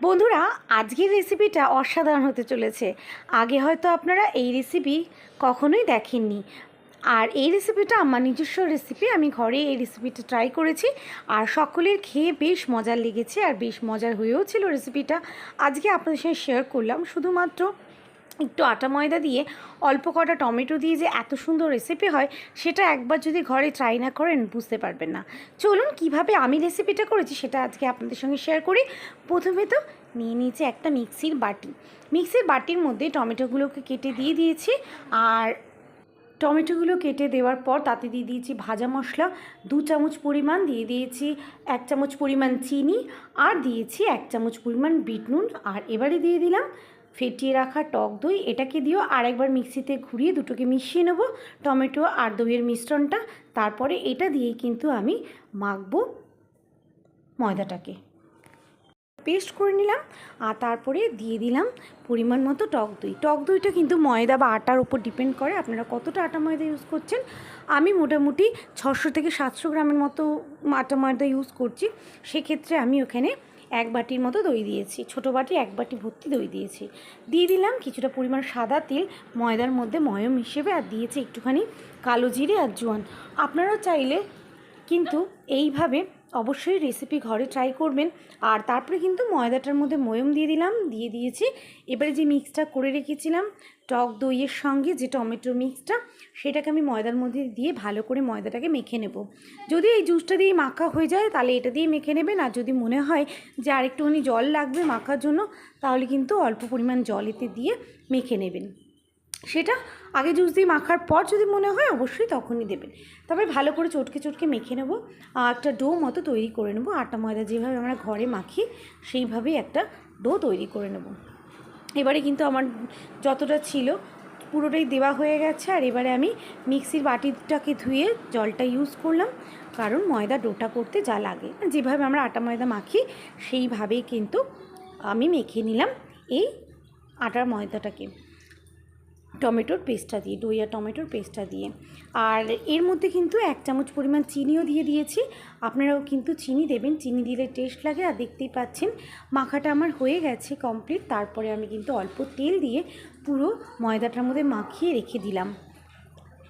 বন্ধুরা, আজকের রেসিপিটা অসাধারণ হতে চলেছে। আগে হয়তো আপনারা এই রেসিপি কখনোই দেখেননি। আর এই রেসিপিটা আমার নিজস্ব রেসিপি আমি ঘরে এই রেসিপিটা ট্রাই করেছি। আর সকলের খেয়ে বেশ মজার লেগেছে আর বেশ মজার হয়েও ছিল রেসিপিটা আজকে আপনাদের সঙ্গে শেয়ার করলাম। শুধুমাত্র একটু আটা ময়দা দিয়ে অল্প কটা টমেটো দিয়ে যে এত সুন্দর রেসিপি হয়, সেটা একবার যদি ঘরে ট্রাই না করেন, বুঝতে পারবেন না। চলুন কীভাবে আমি রেসিপিটা করেছি, সেটা আজকে আপনাদের সঙ্গে শেয়ার করি। প্রথমে তো নিয়ে নিয়েছি একটা মিক্সির বাটি। মিক্সির বাটির মধ্যে টমেটোগুলোকে কেটে দিয়ে দিয়েছি, আর টমেটোগুলো কেটে দেওয়ার পর তাতে দিয়ে দিয়েছি ভাজা মশলা, দু চামচ পরিমাণ দিয়ে দিয়েছি এক চামচ পরিমাণ চিনি, আর দিয়েছি এক চামচ পরিমাণ বিট নুন, আর এবারে দিয়ে দিলাম ফেটিয়ে রাখা টক দই, এটাকে দিয়েও আরেকবার মিক্সিতে ঘুরিয়ে দুটোকে মিশিয়ে নেব। টমেটো আর দইয়ের মিশ্রণটা, তারপরে এটা দিয়েই কিন্তু আমি মাখবো ময়দাটাকে। পেস্ট করে নিলাম আর তারপরে দিয়ে দিলাম পরিমাণ মতো টক দই। টক দইটা কিন্তু ময়দা বা আটার উপর ডিপেন্ড করে, আপনারা কতটা আটা ময়দা ইউজ করছেন। আমি মোটামুটি ছশো থেকে সাতশো গ্রামের মতো আটা ময়দা ইউজ করছি, সেক্ষেত্রে আমি ওখানে এক বাটির মতো দই দিয়েছি। ছোট বাটি, এক বাটি ভর্তি দই দিয়েছি। দিয়ে দিলাম কিছুটা পরিমাণ সাদা তেল, ময়দার মধ্যে ময়ম হিসেবে, আর দিয়েছি একটুখানি কালো জিরে আর জোয়ান। আপনারা চাইলে কিন্তু এইভাবে অবশ্যই রেসিপি ঘরে ট্রাই করবেন। আর তারপরে কিন্তু ময়দাটার মধ্যে ময়ম দিয়ে দিলাম, দিয়ে দিয়েছি। এবারে যে মিক্সটা করে রেখেছিলাম, টক দইয়ের সঙ্গে যে টমেটো মিক্সটা সেটাকে আমি ময়দার মধ্যে দিয়ে ভালো করে ময়দাটাকে মেখে নেব। যদি এই জুসটা দিয়ে মাখা হয়ে যায়, তাহলে এটা দিয়ে মেখে নেবেন। আর যদি মনে হয় যে আরেকটুখানি জল লাগবে মাখার জন্য, তাহলে কিন্তু অল্প পরিমাণ জল এতে দিয়ে মেখে নেবেন। সেটা আগে জুস দিয়ে মাখার পর যদি মনে হয় অবশ্যই তখনই দেবেন। তবে ভালো করে চটকে চটকে মেখে নেব। একটা ডো মতো তৈরি করে নেব। আটা ময়দা যেভাবে আমরা ঘরে মাখি সেইভাবেই একটা ডো তৈরি করে নেব। এবারে কিন্তু আমার যতটা ছিল পুরোটাই দেওয়া হয়ে গেছে। আর এবারে আমি মিক্সির বাটিটাকে ধুয়ে জলটা ইউজ করলাম। কারণ ময়দা ডোটা করতে যা লাগে। যেভাবে আমরা আটা ময়দা মাখি, সেইভাবেই কিন্তু আমি মেখে নিলাম এই আটার ময়দাটাকে। টমেটোর পেস্টটা দিয়ে দই আর টমেটোর পেস্টটা দিয়ে। আর এর মধ্যে কিন্তু এক চামচ পরিমাণ চিনিও দিয়ে দিয়েছি। আপনারাও কিন্তু চিনি দেবেন, চিনি দিলে টেস্ট লাগে। আর দেখতেই পাচ্ছেন, মাখাটা আমার হয়ে গেছে কমপ্লিট তারপরে আমি কিন্তু অল্প তেল দিয়ে পুরো ময়দাটার মধ্যে মাখিয়ে রেখে দিলাম।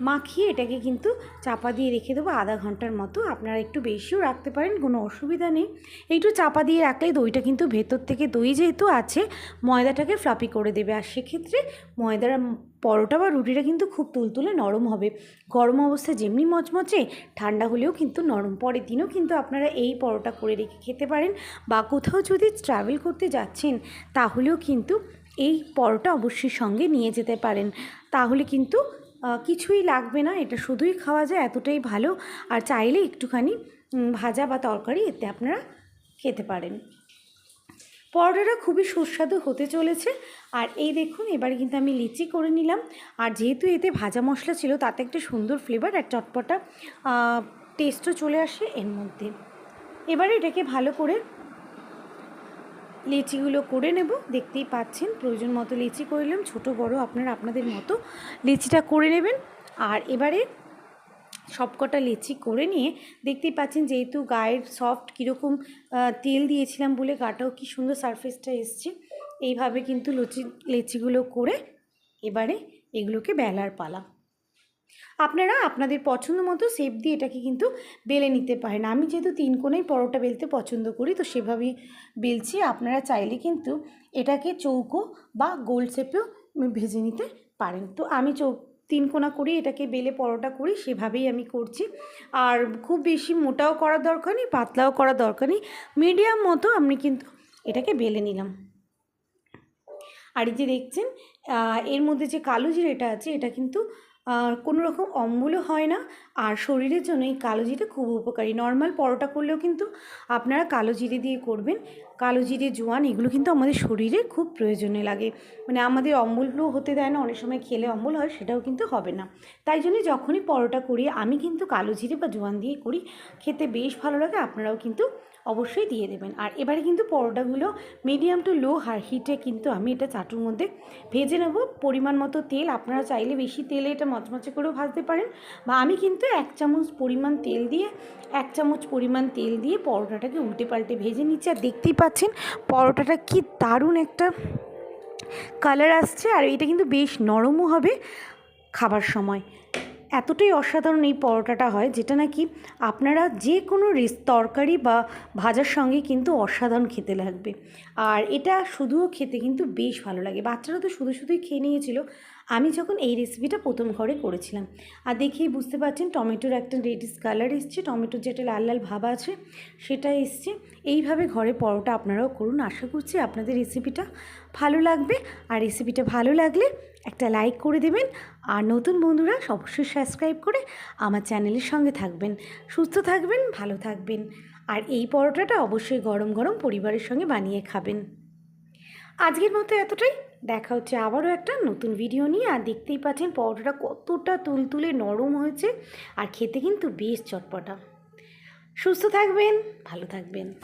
মাখিয়ে এটাকে কিন্তু চাপা দিয়ে রেখে দেবো আধা ঘণ্টার মতো। আপনারা একটু বেশিও রাখতে পারেন, কোনো অসুবিধা নেই। একটু চাপা দিয়ে রাখলে দইটা কিন্তু ভেতর থেকে দই যেহেতু আছে, ময়দাটাকে ফ্লাপি করে দেবে। আর সেক্ষেত্রে ময়দার পরোটা বা রুটিটা কিন্তু খুব তুলতুলে নরম হবে। গরম অবস্থায় যেমনি মচমচে, ঠান্ডা হলেও কিন্তু নরম। পরের দিনও কিন্তু আপনারা এই পরোটা করে রেখে খেতে পারেন। বা কোথাও যদি ট্রাভেল করতে যাচ্ছেন, তাহলেও কিন্তু এই পরোটা অবশ্যই সঙ্গে নিয়ে যেতে পারেন। তাহলে কিন্তু কিছুই লাগবে না। এটা শুধুই খাওয়া যায়, এতটাই ভালো। আর চাইলে একটুখানি ভাজা বা তরকারি এতে আপনারা খেতে পারেন। পরোটাটা খুবই সুস্বাদু হতে চলেছে। আর এই দেখুন, এবারে কিন্তু আমি লিচি করে নিলাম। আর যেহেতু এতে ভাজা মশলা ছিল, তাতে একটা সুন্দর ফ্লেভার আর চটপটা টেস্টও চলে আসে এর মধ্যে। এবারে এটাকে ভালো করে লিচিগুলো করে নেব। দেখতেই পাচ্ছেন, প্রয়োজন মতো লিচি করলাম ছোট, বড় আপনারা আপনাদের মতো লিচিটা করে নেবেন। আর এবারে সবকটা লিচি করে নিয়ে দেখতেই পাচ্ছেন, যেহেতু গায়ের সফট কীরকম তেল দিয়েছিলাম বলে গাটাও কি সুন্দর সারফেসটা এসছে। এইভাবে কিন্তু লুচি, লিচিগুলো করে এবারে এগুলোকে বেলার পালা। আপনারা আপনাদের পছন্দ মতো শেপ দিয়ে এটাকে কিন্তু বেলে নিতে পারেন। আমি যেহেতু তিন কোণেই পরোটা বেলতে পছন্দ করি, তো সেভাবেই বেলছি। আপনারা চাইলে কিন্তু এটাকে চৌকো বা গোল শেপেও ভেজে নিতে পারেন। তো আমি চৌ তিন কোনা করি এটাকে বেলে পরোটা করি, সেভাবেই আমি করছি। আর খুব বেশি মোটাও করার দরকার নেই, পাতলাও করার দরকার নেই। মিডিয়াম মতো আমি কিন্তু এটাকে বেলে নিলাম। আর এই যে দেখছেন এর মধ্যে যে কালো জিরেটা আছে, এটা কিন্তু কোনো রকম অম্বলও হয় না। আর শরীরের জন্য এই কালো জিরে খুব উপকারী। নর্মাল পরোটা করলেও কিন্তু আপনারা কালো জিরে দিয়ে করবেন। কালো জিরে, জোয়ান, এগুলো কিন্তু আমাদের শরীরে খুব প্রয়োজনে লাগে। মানে আমাদের অম্বলও হতে দেয় না, অনেক সময় খেলে অম্বল হয়, সেটাও কিন্তু হবে না। তাই জন্য যখনই পরোটা করি, আমি কিন্তু কালো জিরে বা জোয়ান দিয়ে করি, খেতে বেশ ভালো লাগে, আপনারাও কিন্তু অবশ্যই দিয়ে দেবেন। আর এবারে কিন্তু পরোটাগুলো মিডিয়াম টু লো হিটে কিন্তু আমি এটা চাটুর মধ্যে ভেজে নেব। পরিমাণ মতো তেল, আপনারা চাইলে বেশি তেলে এটা মচমচে করেও ভাজতে পারেন। বা আমি কিন্তু এক চামচ পরিমাণ তেল দিয়ে, এক চামচ পরিমাণ তেল দিয়ে পরোটাটাকে উল্টে পাল্টে ভেজে নিচ্ছি। আর দেখতেই পাচ্ছেন। পরোটাটা কি দারুণ একটা কালার আসছে। আর এটা কিন্তু বেশ নরমও হবে খাবার সময়। এতটাই অসাধারণ এই পরোটাটা হয়, যেটা নাকি আপনারা যে কোনো রেস, তরকারি বা ভাজার সঙ্গে কিন্তু অসাধারণ খেতে লাগবে। আর এটা শুধুও খেতে কিন্তু বেশ ভালো লাগে। বাচ্চারা তো শুধু শুধুই খেয়ে নিয়েছিল। আমি যখন এই রেসিপিটা প্রথম ঘরে করেছিলাম, আর দেখেই বুঝতে পারছেন টমেটোর একটা রেডিস কালার এসছে, টমেটোর যেটা লাল লাল ভাব আছে, সেটা এসছে। এইভাবে ঘরে পরোটা আপনারাও করুন। আশা করছি আপনাদের রেসিপিটা ভালো লাগবে। আর রেসিপিটা ভালো লাগলে একটা লাইক করে দেবেন। আর নতুন বন্ধুরা অবশ্যই সাবস্ক্রাইব করে আমার চ্যানেলের সঙ্গে থাকবেন। সুস্থ থাকবেন, ভালো থাকবেন। আর এই পরোটাটা অবশ্যই গরম গরম পরিবারের সঙ্গে বানিয়ে খাবেন। আজকের মতো এতটাই। দেখা হচ্ছে আবারও একটা নতুন ভিডিও নিয়ে। আর দেখতেই পাচ্ছেন পরোটাটা কতটা তুলতুলে নরম হয়েছে। আর খেতে কিন্তু বেশ চটপটা। সুস্থ থাকবেন, ভালো থাকবেন।